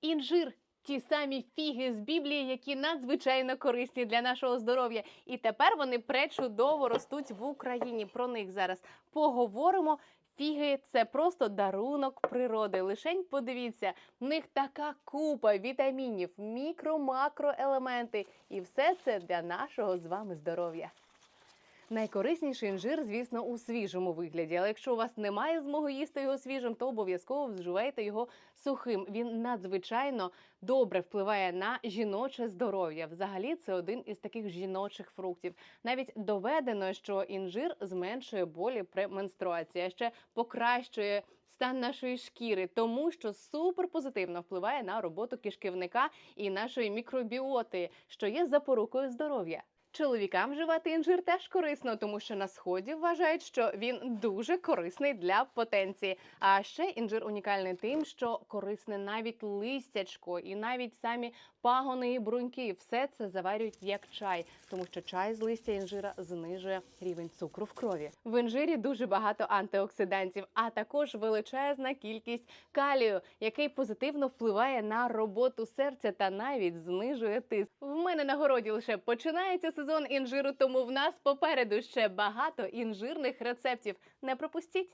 Інжир. Ті самі фіги з Біблії, які надзвичайно корисні для нашого здоров'я, і тепер вони пречудово ростуть в Україні. Про них зараз поговоримо. Фіги це просто дарунок природи. Лишень подивіться, в них така купа вітамінів, мікро-макроелементи, і все це для нашого з вами здоров'я. Найкорисніший інжир, звісно, у свіжому вигляді. Але якщо у вас немає змоги їсти його свіжим, то обов'язково вживайте його сухим. Він надзвичайно добре впливає на жіноче здоров'я. Взагалі, це один із таких жіночих фруктів. Навіть доведено, що інжир зменшує болі при менструації, а ще покращує. Стан нашої шкіри, тому що супер позитивно впливає на роботу кишківника і нашої мікробіоти, що є запорукою здоров'я. Чоловікам вживати інжир теж корисно, тому що на сході вважають, що він дуже корисний для потенції. А ще інжир унікальний тим, що корисне навіть листячко і навіть самі пагони і бруньки. Все це заварюють як чай, тому що чай з листя інжира знижує рівень цукру в крові. В інжирі дуже багато антиоксидантів, а також величезна кількість калію, який позитивно впливає на роботу серця та навіть знижує тиск. В мене на городі лише починається сезон інжиру, тому в нас попереду ще багато інжирних рецептів. Не пропустіть!